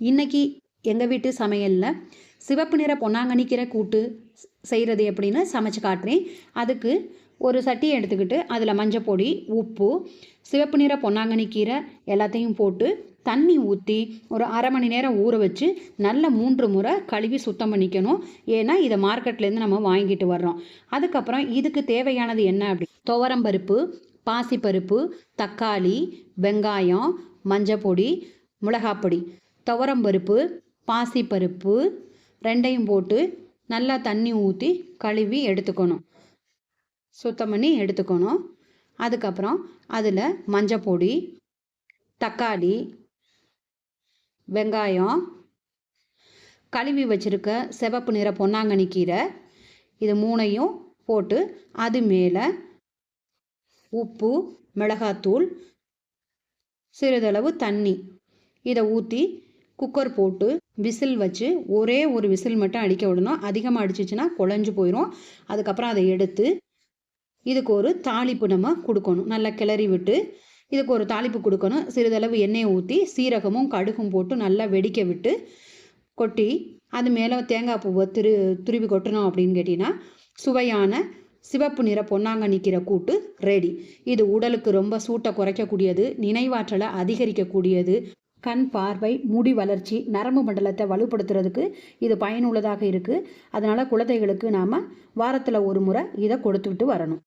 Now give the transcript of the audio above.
இன்னைக்கு எங்கள் வீட்டு சமையலில் சிவப்பு நிற பொன்னாங்கண்ணி கீரை கூட்டு செய்கிறது எப்படின்னு சமைச்சு காட்டுறேன். அதுக்கு ஒரு சட்டியை எடுத்துக்கிட்டு அதில் மஞ்சப்பொடி உப்பு சிவப்பு நிற பொன்னாங்கண்ணி கீரை எல்லாத்தையும் போட்டு தண்ணி ஊற்றி ஒரு அரை மணி நேரம் ஊற வச்சு நல்ல மூன்று முறை கழுவி சுத்தம் பண்ணிக்கணும். ஏன்னா இதை மார்க்கெட்லேருந்து நம்ம வாங்கிட்டு வர்றோம். அதுக்கப்புறம் இதுக்கு தேவையானது என்ன அப்படி? துவரம்பருப்பு பாசிப்பருப்பு தக்காளி வெங்காயம் மஞ்சப்பொடி மிளகாப்பொடி துவரம்பருப்பு பாசிப்பருப்பு ரெண்டையும் போட்டு நல்லா தண்ணி ஊற்றி கழுவி எடுத்துக்கணும். சுத்தம் பண்ணி எடுத்துக்கணும். அதுக்கப்புறம் அதில் மஞ்சப்பொடி தக்காளி வெங்காயம் கழுவி வச்சுருக்க சிவப்பு நிற பொன்னாங்கண்ணி கீரை இது மூணையும் போட்டு அது மேலே உப்பு மிளகாத்தூள் சிறிதளவு தண்ணி இதை ஊற்றி குக்கர் போட்டு விசில் வச்சு ஒரே ஒரு விசில் மட்டும் அடிக்க விடணும். அதிகமாக அடிச்சிச்சுன்னா குழஞ்சு போயிடும் அதுக்கப்புறம் அதை எடுத்து இதுக்கு ஒரு தாளிப்பு நம்ம கொடுக்கணும். நல்லா கிளறி விட்டு இதுக்கு ஒரு தாளிப்பு கொடுக்கணும். சிறிதளவு எண்ணெயை ஊற்றி சீரகமும் கடுகும் போட்டு நல்லா வெடிக்க விட்டு கொட்டி அது மேலே தேங்காய் பூவை திரு துருவி கொட்டணும் அப்படின்னு கேட்டிங்கன்னா சுவையான சிவப்பு நிற பொன்னாங்க நிற்கிற கூட்டு ரெடி இது உடலுக்கு ரொம்ப சூட்டை குறைக்கக்கூடியது நினைவாற்றலை அதிகரிக்கக்கூடியது கண் பார்வை முடி வளர்ச்சி நரம்பு மண்டலத்தை வலுப்படுத்துறதுக்கு இது பயனுள்ளதாக இருக்குது அதனால் குழந்தைகளுக்கு நாம் வாரத்தில் ஒரு முறை இதை கொடுத்துட்டு வரணும்.